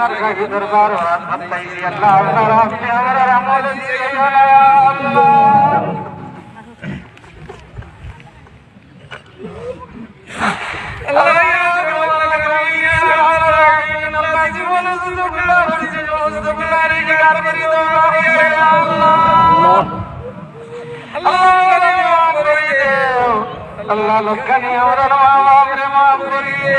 আপনার কাছে দরবার হাত পাইছি আল্লাহ আপনার আপনি আমার আমল দিয়ে আল্লাহ লক্ষণে আমার মা বাপরে মাফ করিয়ে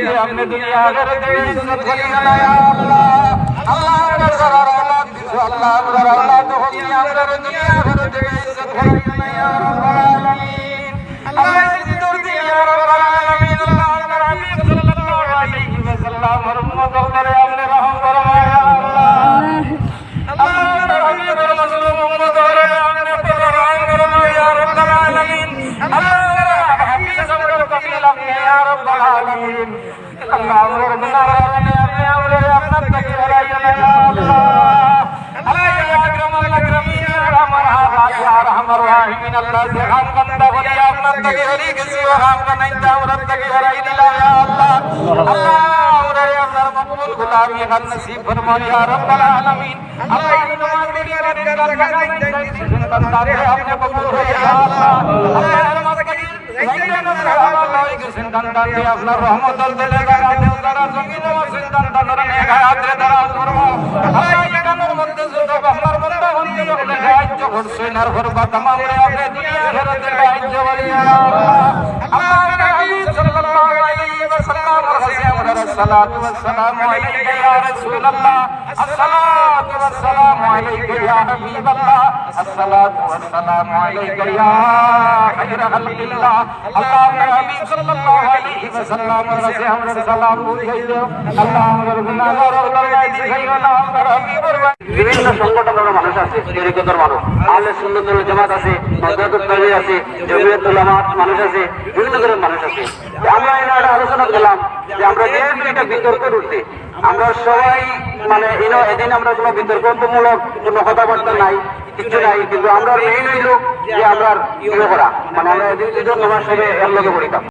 দিয়ে আপনি দুনিয়া আখিরাতে ইজ্জত করিয়া না ইয়া আল্লাহ আল্লাহ রাসূল আল্লাহ আল্লাহ আল্লাহ তো দুনিয়া আখিরাতে দুনিয়া আখিরাতে ইজ্জত করিয়া না ইয়া রাব্বাল আলামিন আল্লাহ ইজ্জত দিয়ে ইয়া রাব্বাল আলামিন আল্লাহ হাবিব সাল্লাল্লাহু আলাইহি ওয়াসাল্লাম উম্মত করে আপনি রহম ফরমায় ইয়া আল্লাহ আল্লাহ হাবিব রাসূল উম্মত করে আপনি রহম ফরমায় ইয়া রাব্বাল আলামিন আল্লাহ হাবিব সাল্লাল্লাহু আলাইহি ওয়াসাল্লাম ইয়া রাব্বাল العالمين اللهم ربنا العالمين يا ولي رحمتك من الله سبحان بندہ ولی اپنا تکی ولی کسی وہاں بنائیں تا عورت تکی ہرائی دلا یا اللہ اللہ اورے اپنا مقبول غلامی ہم نصیب فرما یا رب العالمین اللہ ان نماز کے لیے رب کا درگاہ دیں جس بندہ ہے اپنے قبول ہو یا اللہ اللہ আপনার রহমতল দিলে তারা জমিন সিন্তান তাদের নেগায়াত্রে তারা করব এখানের মধ্যে যুবক আপনার মধ্যে হন্দি লোকলে সাহায্য করছেন আর বা তামাম আপনি দুনিয়া ফেরতে সাহায্য করিয়া। ওয়াসসালামু আলাইকা ইয়া হাবিবাল্লাহ। ওয়াসসালামু আলাইকা ইয়া খায়রা খালকিল্লাহ। আল্লাহ নবী সাল্লাল্লাহু আলাইহি আমরা সালাম আমাদের গুনাহগার আল্লাহ আমরা হাবিবর বিতর্ক আমরা সবাই মানে এদিন আমরা কোনো বিতর্কমূলক কোনো কথাবার্তা নাই কিছু নাই কিন্তু আমরা মেইন হইল যে আমরা ইয়ে করা মানে আমরা এদিন দুজন নামাজ এর লগে পড়িতাম